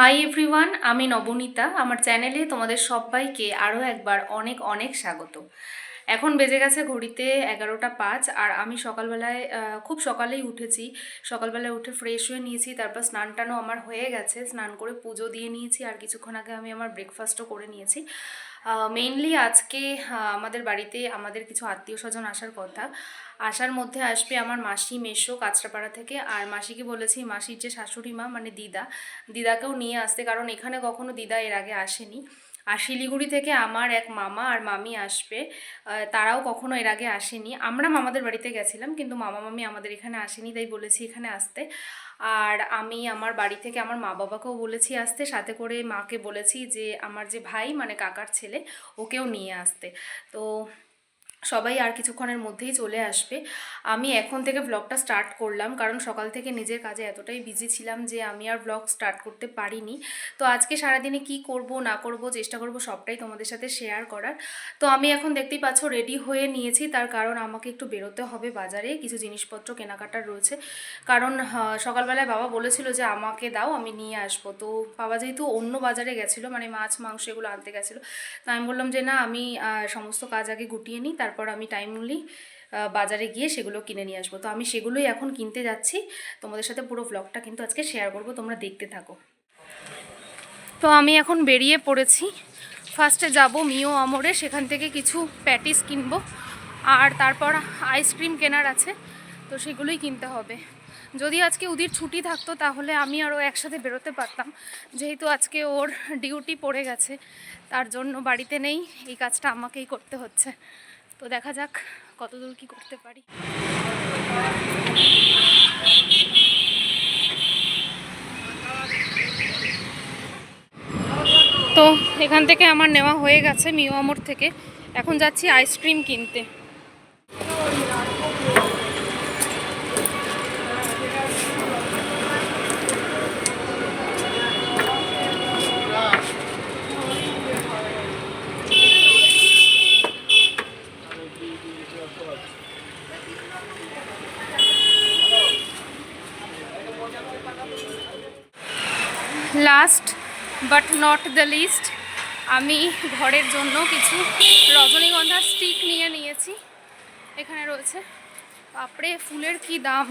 Hi everyone আমি নবনীতা। আমার চ্যানেলে তোমাদের সবাইকে আরও একবার অনেক অনেক স্বাগত। এখন বেজে গেছে ঘড়িতে এগারোটা পাঁচ, আর আমি সকালবেলায় খুব সকালেই উঠেছি। সকালবেলায় উঠে ফ্রেশ হয়ে নিয়েছি, তারপর স্নান টানও আমার হয়ে গেছে। স্নান করে পুজো দিয়ে নিয়েছি, আর কিছুক্ষণ আগে আমি আমার ব্রেকফাস্টও করে নিয়েছি। মেইনলি আজকে আমাদের বাড়িতে আমাদের কিছু আত্মীয় স্বজন আসার কথা। আসার মধ্যে আসবে আমার মাসি মেশো কাঁচরাপাড়া থেকে। আর মাসিকে বলেছি, মাসির যে শাশুড়ি মা মানে দিদা, দিদাকেও নিয়ে আসতে, কারণ এখানে কখনো দিদা এর আগে আসেনি। আর শিলিগুড়ি থেকে আমার এক মামা আর মামি আসবে তারাও কখনো এর আগে আসেনি। আমরা মামাদের বাড়িতে গেছিলাম, কিন্তু মামা, মামি আমাদের এখানে আসেনি, তাই বলেছি এখানে আসতে। আর আমি আমার বাড়ি থেকে আমার মা বাবাকেও বলেছি, আসতে। সাথে করে মাকে বলেছি যে, আমার যে ভাই মানে কাকার ছেলে, ওকেও নিয়ে আসতে। তো সবাই আর কিছুক্ষণের মধ্যেই চলে আসবে। আমি এখন থেকে ব্লগটা স্টার্ট করলাম, কারণ সকাল থেকে নিজের কাজে এতটাই বিজি ছিলাম যে আমি আর ব্লগ স্টার্ট করতে পারিনি। তো আজকে সারাদিনে কি করব, না করব, চেষ্টা করব সবটাই তোমাদের সাথে শেয়ার করার। তো আমি এখন দেখতেই পাচ্ছ রেডি হয়ে নিয়েছি, তার কারণ আমাকে একটু বেরোতে হবে বাজারে, কিছু জিনিসপত্র কেনাকাটার রয়েছে। কারণ সকালবেলায় বাবা বলেছিল যে আমাকে দাও, আমি নিয়ে আসব। তো বাবা যেহেতু অন্য বাজারে গেছিল মানে মাছ, মাংস এগুলো আনতে গেছিল, তো আমি বললাম যে না, আমি সমস্ত কাজ আগে গুটিয়ে নিই তারপর আমি টাইমলি বাজারে গিয়ে সেগুলো কিনে নিয়ে আসব। তো আমি সেগুলোই এখন কিনতে যাচ্ছি। তোমাদের সাথে পুরো ব্লগটা কিন্তু আজকে শেয়ার করব, তোমরা দেখতে থাকো। তো আমি এখন বেরিয়ে পড়েছি। ফার্স্টে যাব মিও আমরে সেখান থেকে কিছু প্যাটিস কিনবো। আর তারপর আইসক্রিম কেনার আছে, তো সেগুলোই কিনতে হবে। যদি আজকে উদির ছুটি থাকতো, তাহলে আমি আরও একসাথে বেরোতে পারতাম। যেহেতু আজকে ওর ডিউটি পড়ে গেছে, তার জন্য বাড়িতে নেই, এই কাজটা আমাকেই করতে হচ্ছে। তো দেখা যাক কতদূর কি করতে পারি। তো এখান থেকে আমার নেওয়া হয়ে গেছে মিওয়ামোর থেকে। এখন যাচ্ছি আইসক্রিম কিনতে। Last but not the list আমি ঘরের জন্য কিছু রজনীগন্ধা স্টিক নিয়ে নিয়েছি। এখানে রয়েছে। বাপরে, ফুলের কি দাম?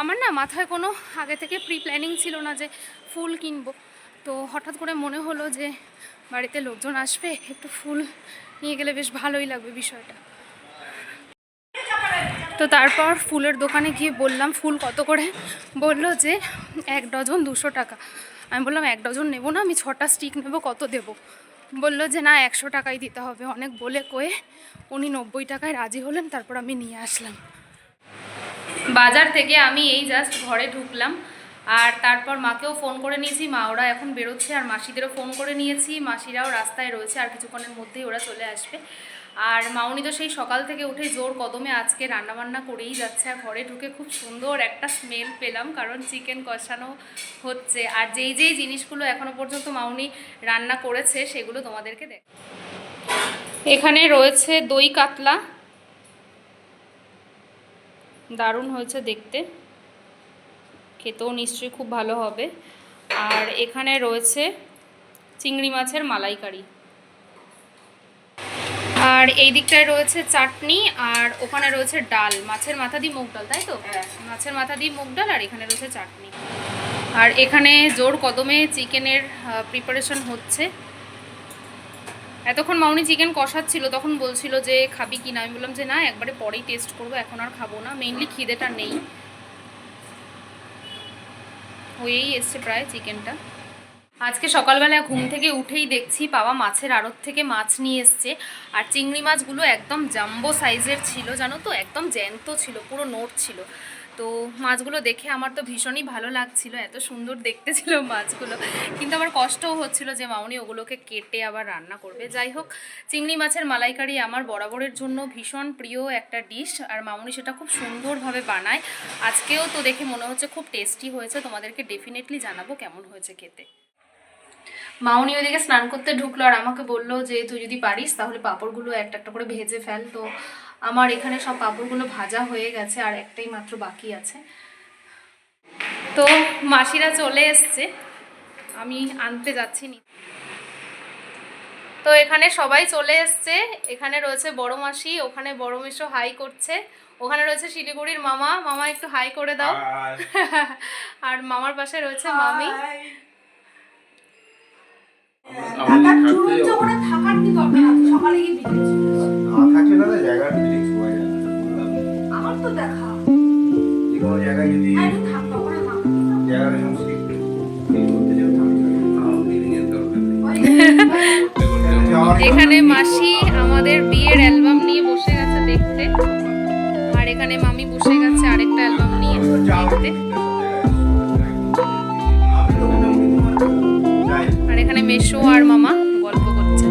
আমার না মাথায় কোনো আগে থেকে প্রি প্ল্যানিং ছিল না যে ফুল কিনবো। তো হঠাৎ করে মনে হলো যে বাড়িতে লোকজন আসবে, একটু ফুল নিয়ে গেলে বেশ ভালোই লাগবে বিষয়টা। তো তারপর ফুলের দোকানে গিয়ে বললাম, ফুল কত করে? বলল যে এক ডজন দুশো টাকা। আমি বললাম, এক ডজন নেব না, আমি ছটা স্টিক নেব, কত দেবো? বলল যে, না, একশো টাকাই দিতে হবে। অনেক বলে কয়ে উনি নব্বই টাকায় রাজি হলেন, তারপর আমি নিয়ে আসলাম। বাজার থেকে আমি এই জাস্ট ঘরে ঢুকলাম, আর তারপর মাকেও ফোন করে নিয়েছি। মা, ওরা এখন বেরোচ্ছে, আর মাসিদেরও ফোন করে নিয়েছি। মাসিরাও রাস্তায় রয়েছে, আর কিছুক্ষণের মধ্যেই ওরা চলে আসবে। আর মাউনি তো সেই সকাল থেকে উঠে জোর কদমে আজকে রান্নাবান্না করেই যাচ্ছে আর ঘরে ঢুকে খুব সুন্দর একটা স্মেল পেলাম, কারণ চিকেন কষানো হচ্ছে। আর যেই যেই জিনিসগুলো এখনও পর্যন্ত মাউনি রান্না করেছে, সেগুলো তোমাদেরকে দেখ এখানে রয়েছে দই কাতলা। দারুণ হয়েছে দেখতে। খেতেও নিশ্চয়ই খুব ভালো হবে। আর এখানে রয়েছে চিংড়ি মাছের মালাইকারি। আর এই দিকটায় রয়েছে চাটনি আর ওখানে রয়েছে ডাল। মাছের মাথা দিয়ে মুগ ডাল তাই তো? মাছের মাথা দিয়ে মুগ ডাল আর এখানে রয়েছে চাটনি। আর এখানে জোর কদমে চিকেনের প্রিপারেশন হচ্ছে। এতক্ষণ মাউনি চিকেন কষাচ্ছিল তখন বলছিল যে খাবি কি না? আমি বললাম যে না একবারে পরেই টেস্ট করব এখন আর খাব না। মেইনলি খিদেটা নেই। হয়েই এসছে প্রায় চিকেনটা। আজকে সকালবেলা ঘুম থেকে উঠেই দেখছি বাবা মাছের আড়ত থেকে মাছ নিয়ে এসছে। আর চিংড়ি মাছগুলো একদম জাম্বো সাইজের ছিল, জানো তো? একদম জ্যান্ত ছিল, পুরো নোট ছিল। তো মাছগুলো দেখে আমার তো ভীষণই ভালো লাগছিল, এত সুন্দর দেখতে ছিল মাছগুলো। কিন্তু আমার কষ্টও হচ্ছিল যে মাউনি ওগুলোকে কেটে আবার রান্না করবে। যাই হোক, চিংড়ি মাছের মালাইকারি আমার বরাবরের জন্য ভীষণ প্রিয় একটা ডিশ, আর মামুনি সেটা খুব সুন্দরভাবে বানায়। আজকেও তো দেখে মনে হচ্ছে খুব টেস্টি হয়েছে। তোমাদেরকে ডেফিনেটলি জানাব কেমন হয়েছে খেতে। মাউনি ওইদিকে স্নান করতে ঢুকলো আর আমাকে বলল যে তুই যদি পারিস তাহলে পাঁপড়গুলো একটা একটা করে ভেজে ফেল। তো আমার এখানে সব পাঁপড়গুলো ভাজা হয়ে গেছে আর একটাই মাত্র বাকি আছে। তো মাসিরা চলে এসছে। আমি আনতে যাচ্ছি নি তো এখানে সবাই চলে এসছে। এখানে রয়েছে বড় মাসি ওখানে বড় মেশো হাই করছে। ওখানে রয়েছে শিলিগুড়ির মামা। মামা একটু হাই করে দাও। আর আর মামার পাশে রয়েছে মামি। আমার তো দেখা। কোনো জায়গায় যদি জায়গাটা করতে আমার- এখানে মাসি আমাদের বিয়ের অ্যালবাম নিয়ে বসে গেছে দেখতে। আর এখানে মামি বসে গেছে আরেকটা অ্যালবাম নিয়ে দেখতে। এখানে মেশো আর মামা গল্প করছে।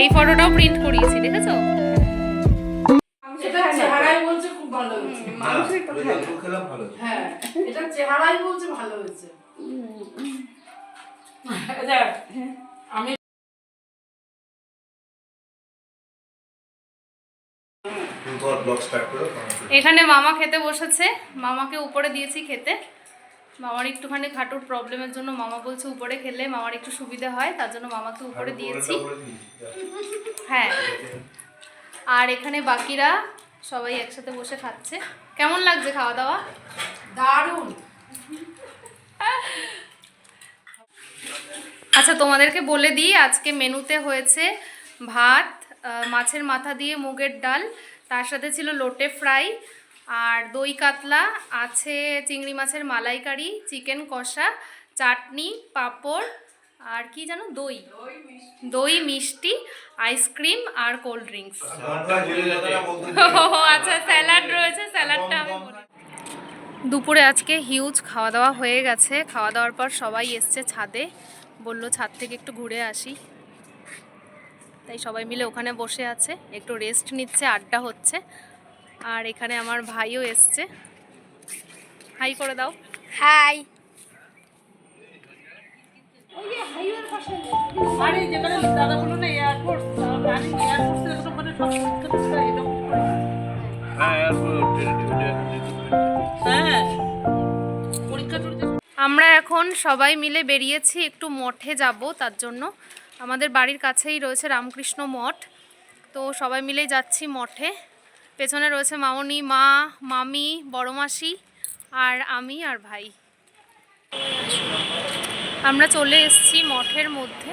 এই ফটোটাও প্রিন্ট করিয়েছি দেখেছ? এটা চেহারাই বলছে খুব ভালো হয়েছে। মানুষের তো খেলাম ভালো হ্যাঁ এটা চেহারাই বলছে ভালো হয়েছে। দেখ, আমি তুমি তোমার ব্লগ স্টার্ট করো এখানে মামা খেতে বসেছে। মামাকে উপরে দিয়েছি খেতে। মামার একটুখানি খাটুর প্রবলেমের জন্য মামা বলছে উপরে খেলে মামার একটু সুবিধা হয় তার জন্য মামাকে উপরে দিয়েছি। হ্যাঁ। আর এখানে বাকিরা সবাই একসাথে বসে খাচ্ছে। কেমন লাগছে খাওয়া দাওয়া? দারুণ। আচ্ছা তোমাদেরকে বলে দিই আজকে মেনুতে হয়েছে ভাত মাছের মাথা দিয়ে মুগের ডাল তার সাথে ছিল লোটে ফ্রাই আর দই কাতলা আছে চিংড়ি মাছের মালাইকারি, চিকেন কষা, চাটনি, পাঁপড়, আর কি জানো? দই। দই, মিষ্টি, আইসক্রিম আর কোল্ড ড্রিঙ্কস। আচ্ছা স্যালাড রয়েছে, স্যালাডটা আমি দুপুরে আজকে হিউজ খাওয়া দাওয়া হয়ে গেছে। খাওয়া দাওয়ার পর সবাই এসছে ছাদে। বলল, ছাদ থেকে একটু ঘুরে আসি। তাই সবাই মিলে ওখানে বসে আছে। একটু রেস্ট নিচ্ছে, আড্ডা হচ্ছে। আর এখানে আমার ভাইও এসছে। হাই করে দাও। হাই। হ্যাঁ, হ্যাঁ আমরা এখন সবাই মিলে বেরিয়েছি একটু মঠে যাব তার জন্য। আমাদের বাড়ির কাছেই রয়েছে রামকৃষ্ণ মঠ তো সবাই মিলেই যাচ্ছি মঠে। পেছনে রয়েছে মামনি, মা, মামি, বড় মাসি আর আমি আর ভাই। আমরা চলে এসেছি মঠের মধ্যে।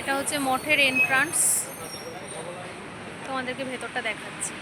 এটা হচ্ছে মঠের এন্ট্রান্স তোমাদেরকে ভেতরটা দেখাচ্ছি।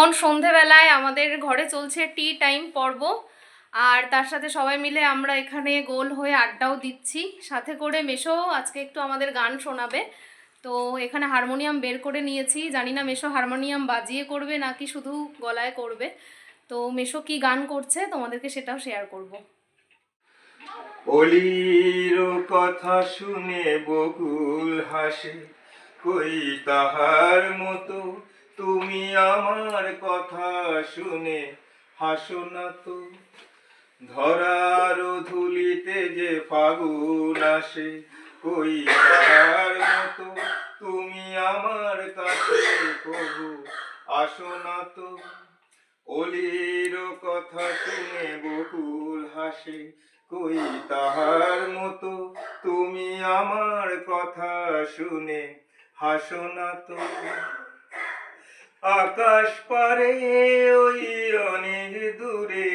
এখন সন্ধেবেলায় আমাদের ঘরে চলছে টি টাইম পর্ব। আর তার সাথে সবাই মিলে আমরা এখানে গোল হয়ে আড্ডাও দিচ্ছি। সাথে করে মেশো আজকে একটু আমাদের গান শোনাবে। তো এখানে হারমোনিয়াম বের করে নিয়েছি। জানি না মেশো হারমোনিয়াম বাজিয়ে করবে নাকি শুধু গলায় করবে। তো মেশো কি গান করছে তোমাদেরকে সেটাও শেয়ার করব। অলির কথা শুনে বকুল হাসে, কই তাহার মতো তুমি আমার কথা শুনে হাসো না তো। ধরার ধুলিতে যে ফাগুন আসে, কই তাহার মতো তুমি আমার কাছে কহু আসো না তো। অলির কথা শুনে বকুল হাসে, কই তাহার মতো তুমি আমার কথা শুনে হাসো না তো। আকাশ পারে ওই অনেক দূরে,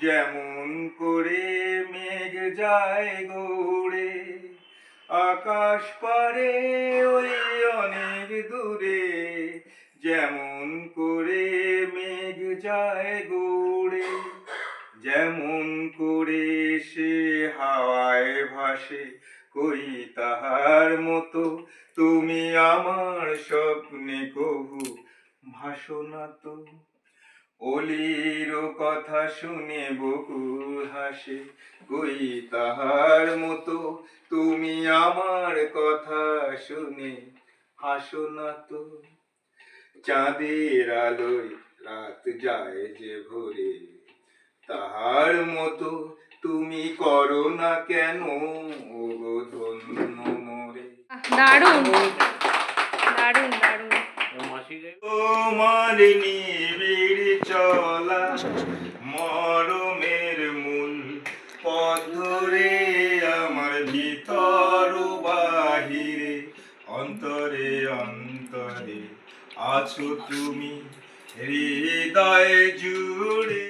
যেমন করে মেঘ যায় গৌড়ে। আকাশ পারে ওই অনেক দূরে, যেমন করে মেঘ যায় গৌড়ে। যেমন করে সে হাওয়ায় ভাসে কই তাহার মতো? তুমি আমার স্বপ্নে কহু, ভাসো না তো। অলির কথা শুনে বকুল হাসে, কই তাহার মতো? তুমি আমার কথা শুনে হাসো না তো। চাঁদের আলোয় রাত যায় যে ভোরে, তাহার মতো তুমি করো না কেন? ও গো ধন্য মোরে। দারুণ। দারুণ দারুণ। তোমার নিবিড় চলা। মরমের মূল পথ ধরে আমার ভিতর বাহিরে অন্তরে অন্তরে আছো তুমি। হৃদয় জুড়ে।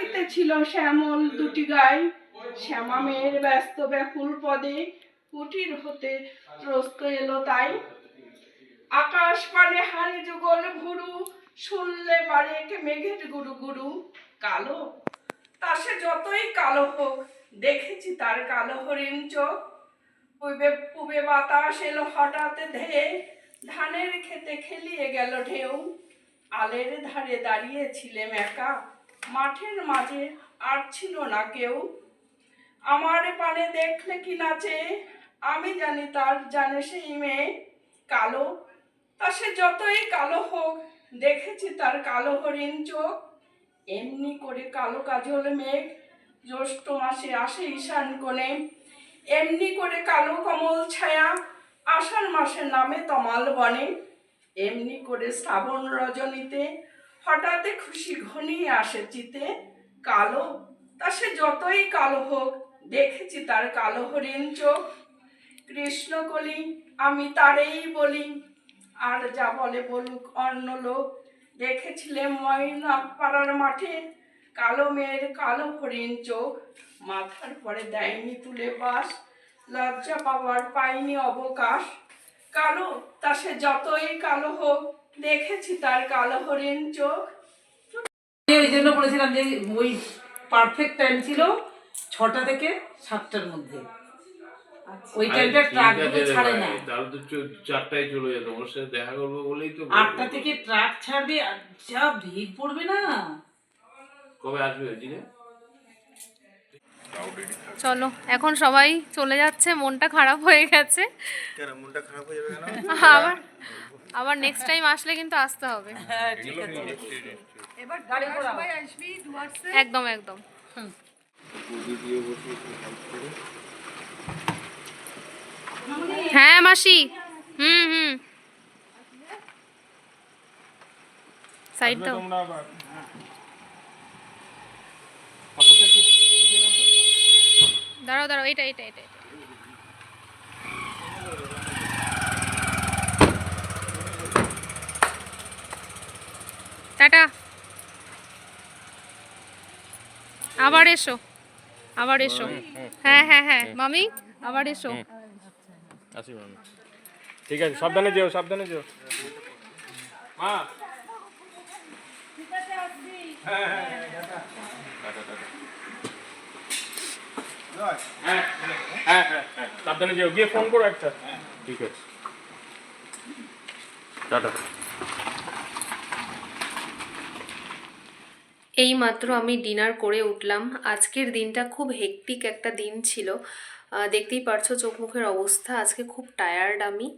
ডাকিতেছিল শ্যামল দুটি গাই। শ্যামা মেয়ের ব্যস্ত ব্যাকুল পদে কুটির হতে প্রস্ত এলো তাই। আকাশ পানে হানি যুগল ভুরু শুনলে বাড়িয়ে মেঘের গুরু গুরু। কালো, তা সে যতই কালো হোক, দেখেছি তার কালো হরিণ চোখ। পূবে পূবে বাতাস এলো হঠাৎ ধেয়ে, ধানের খেতে খেলিয়ে গেল ঢেউ। আলের ধারে দাঁড়িয়েছিলেম একা মাঠের মাঝে আর ছিল না কেউ। আমার পানে দেখলে কি নাচে? আমি জানি তার জানে সেই মেয়ে কালো। তা সে যতই কালো হোক, দেখেছি তার কালো হরিণ চোখ। এমনি করে কালো কাজল মেঘ, জ্যৈষ্ঠ মাসে আসে ঈশান কোণে। এমনি করে কালো কমল ছায়া, আষাঢ় মাসে নামে তমাল বনে। এমনি করে শ্রাবণ রজনীতে হঠাৎ খুশি ঘনিয়ে আসে চিতে। কালো, তা সে যতই কালো হোক, দেখেছি তার কালো হরিণ চোখ। কৃষ্ণকলি, আমি তারেই বলি, আর যা বলে বলুক অন্য লোক। দেখেছিলেন ময়না পাড়ার মাঠে কালো মেয়ের কালো হরিণ চোখ। মাথার পরে দেয়নি তুলে বাস, লজ্জা পাওয়ার পাইনি অবকাশ। কালো, তা সে যতই কালো হোক দেখেছি তার কালো হরিণ চোখ। ওই জন্য বলেছিলাম যে ওই পারফেক্ট টাইম ছিল ছটা থেকে সাতটার মধ্যে। ওই টাইমটা ট্রাকগুলো ছাড়ে না। তাহলে তো চারটায় চলে যেত ওর সাথে দেখা করব বলেই তো আটটা থেকে ট্রাক ছাড়বে আর যা ভিড় পড়বে না। কবে আসবে জিনে? চলো এখন সবাই চলে যাচ্ছে মনটা খারাপ হয়ে গেছে। মনটা খারাপ হয়ে যাবে আবার আবার নেক্সট টাইম আসলে কিন্তু আসতে হবে। হ্যাঁ ঠিক আছে। এবার সবাই আসবি ডুয়ার্সে একদম একদম। হ্যাঁ মাসি। হুম হুম। সাইডটাও দাঁড়াও দাঁড়াও এটা এটা এটা এটা। টাটা আবার এসো আবার এসো। হ্যাঁ হ্যাঁ হ্যাঁ মামি আবার এসো। আসি ম্যাম ঠিক আছে সাবধানে যেও সাবধানে যেও। মা। হ্যাঁ হ্যাঁ হ্যাঁ হ্যাঁ সাবধানে যেও গিয়ে ফোন করো একটা। ঠিক আছে। টাটা। এই মাত্র আমি ডিনার করে উঠলাম। আজকের দিনটা খুব হেকটিক একটা দিন ছিল। দেখতেই পারছ চোখ মুখের অবস্থা। আজকে খুব টায়ার্ড আমি।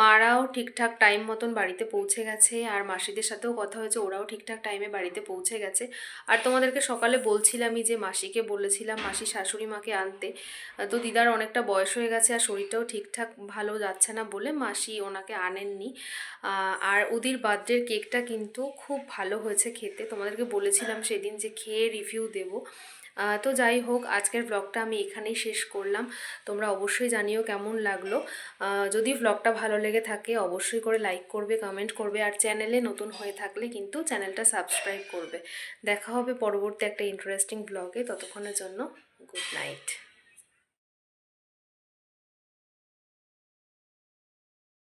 মারাও ঠিকঠাক টাইম মতন বাড়িতে পৌঁছে গেছে। আর মাসিদের সাথেও কথা হয়েছে, ওরাও ঠিকঠাক টাইমে বাড়িতে পৌঁছে গেছে। আর তোমাদেরকে সকালে বলছিলামই যে মাসিকে বলেছিলাম, মাসি শাশুড়ি মাকে আনতে। তো দিদার অনেকটা বয়স হয়ে গেছে আর শরীরটাও ঠিকঠাক ভালো যাচ্ছে না বলে মাসি ওনাকে আনেননি। আর ওদের বার্থডের কেকটা কিন্তু খুব ভালো হয়েছে খেতে। তোমাদেরকে বলেছিলাম সেদিন যে খেয়ে রিভিউ দেবো। তো যাই হোক, আজকের ব্লগটা আমি এখানেই শেষ করলাম। তোমরা অবশ্যই জানিও কেমন লাগল। যদি ব্লগটা ভালো লেগে থাকে, অবশ্যই করে লাইক করবে কমেন্ট করবে, আর চ্যানেলে নতুন হয়ে থাকলে কিন্তু চ্যানেলটা সাবস্ক্রাইব করবে। দেখা হবে পরবর্তী একটা ইন্টারেস্টিং ব্লগে ততক্ষণের জন্য গুড নাইট